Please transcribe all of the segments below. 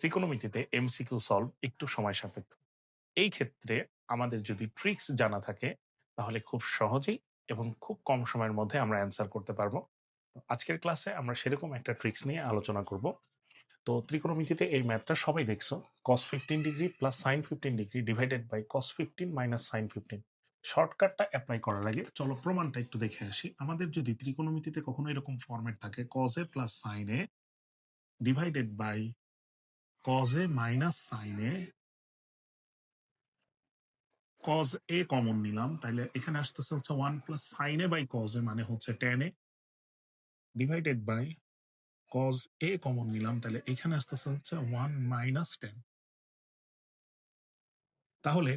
ত্রিকোণমিতিতে MCQ solve একটু সময় সাপেক্ষ। এই ক্ষেত্রে আমাদের যদি ট্রিক্স জানা থাকে, তাহলে খুব সহজেই এবং খুব কম সময়ের মধ্যে আমরা অ্যান্সার করতে পারব। আজকের ক্লাসে আমরা সেরকম একটা ট্রিক্স নিয়ে আলোচনা করব। তো ত্রিকোণমিতিতে এই ম্যাথটা সবাই দেখছ। Cos fifteen degree plus sine fifteen degree divided by cos fifteen minus sine fifteen শর্টকাটটা apply করার আগে চলো প্রমাণটা একটু দেখে আসি। আমাদের যদি ত্রিকোণমিতিতে কখনো এরকম ফরম্যাট থাকে cos A plus sine A divided by cos A minus sine cos A common নিলাম, তাইলে এখানে আসতেছে হচ্ছে one plus sine by cos A মানে হচ্ছে tan A divided by cos A common নিলাম তাহলে এখানে আসতেছে হচ্ছে ওয়ান মাইনাস টেন তাহলে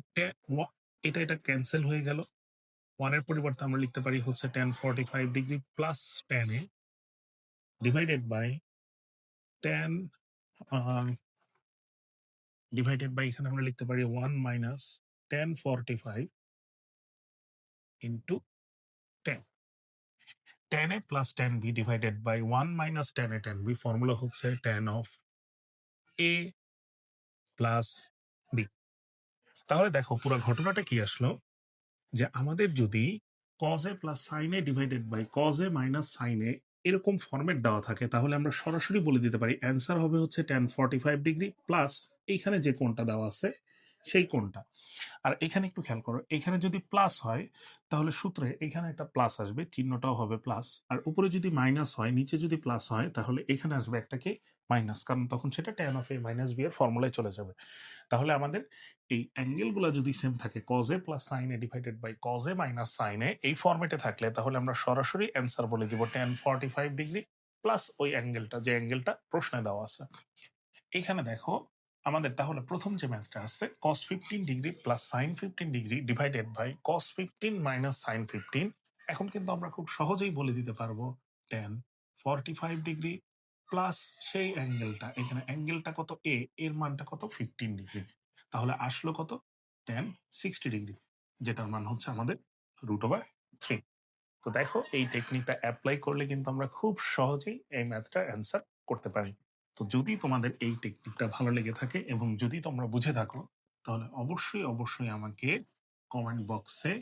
এটা এটা ক্যান্সেল হয়ে গেল। ওয়ানের পরিবর্তে আমরা লিখতে পারি হচ্ছে tan forty five degree plus tan A divided by tan divided by এখানে আমরা লিখতে পারি one minus tan forty five into tan tan A plus tan B divided by one minus tan A tan B formula হচ্ছে tan of A plus B তাহলে দেখো পুরো ঘটনাটা কি আসলো? যে আমাদের যদি cos A plus sine divided by cos A minus sine এরকম ফরম্যাট দেওয়া থাকে, তাহলে আমরা সরাসরি বলে দিতে পারি অ্যান্সার হবে হচ্ছে tan forty five degree plus এইখানে যে কোণটা দেওয়া আছে, সেই কোণটা। আর এখানে একটু খেয়াল করো, এখানে যদি প্লাস হয়, তাহলে সূত্রে এখানে একটা প্লাস আসবে, চিহ্নটাও হবে প্লাস আর উপরে যদি মাইনাস হয়, নিচে যদি প্লাস হয়, তাহলে এখানে আসবে একটা কি? মাইনাস কারণ তখন সেটা tan of A minus B এর ফর্মুলায় চলে যাবে। তাহলে আমাদের এই অ্যাঙ্গেলগুলো যদি সেম থাকে cos A plus sine A divided by cos A minus sine A এই ফর্মেটে থাকলে তাহলে আমরা সরাসরি অ্যান্সার বলে দিব tan forty five degree plus ওই অ্যাঙ্গেলটা যে অ্যাঙ্গেলটা প্রশ্নে দেওয়া আছে। এখানে দেখো আমাদের তাহলে প্রথম যে ম্যাথটা আছে cos fifteen degree plus sine fifteen degree divided by cos fifteen minus sine fifteen এখন কিন্তু আমরা খুব সহজেই বলে দিতে পারব tan forty five degree plus সেই অ্যাঙ্গেলটা এখানে অ্যাঙ্গেলটা কত এ এর মানটা কত ফিফটিন ডিগ্রি তাহলে আসলো কত? টেন সিক্সটি ডিগ্রি যেটার মান হচ্ছে আমাদের রুট ওভার থ্রি তো দেখো, এই টেকনিকটা অ্যাপ্লাই করলে কিন্তু আমরা খুব সহজেই এই ম্যাথটার অ্যান্সার করতে পারি। তো যদি তোমাদের এই টেকনিকটা ভালো লেগে থাকে এবং যদি তোমরা বুঝে থাকো, তাহলে অবশ্যই অবশ্যই আমাকে কমেন্ট বক্সে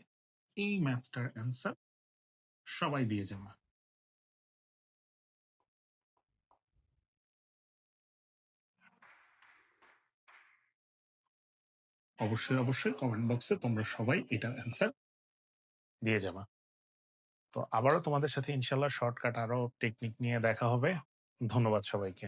এই ম্যাথটার অ্যান্সার সবাই দিয়ে যাবে অবশ্যই অবশ্যই কমেন্ট বক্সে তোমরা সবাই এটার অ্যান্সার দিয়ে যাবা। তো আবারও তোমাদের সাথে ইনশাল্লাহ শর্টকাট আরও টেকনিক নিয়ে দেখা হবে। ধন্যবাদ সবাইকে।